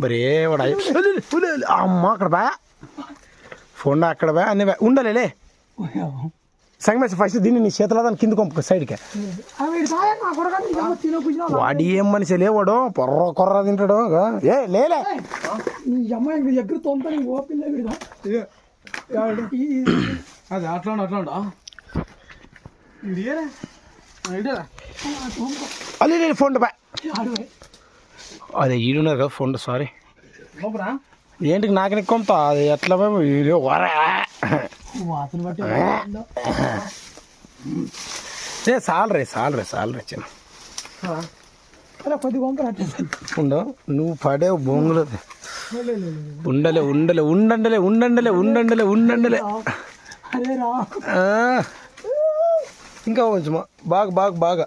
బరే వాడు అయ్య- లే, లే, లే, లే, అమ్మ అక్కడ బా ఫోన్ అక్కడ బా అన్నీ బా ఉండలే సంగమేసి ఫస్ట్ దీన్ని నీ చేతిలో దాని కింద కొంపు సైడ్కి వాడి ఏం మనిషి లేవాడు పొర్ర కొర్ర తింటాడు గా. ఏ లేలే అది అట్లా అట్లా నేను ఫోన్ బా అదే ఈడున్నారు కదా ఫోన్ సారీ? ఏంటికి నాకు కొంత అది ఎట్లా. వాసన బట్టి ఏ సాలరే సాలరే సాలరే చిన్న. అలా కొద్ది కొంపలు అట్టే ఉండు నువ్వు పడే బొంగులు. ఉండలే ఉండలే ఉండండలే ఉండండలే ఉండండలే ఉండండలే. ఇంకా కొంచెం బాగా బాగా బాగా.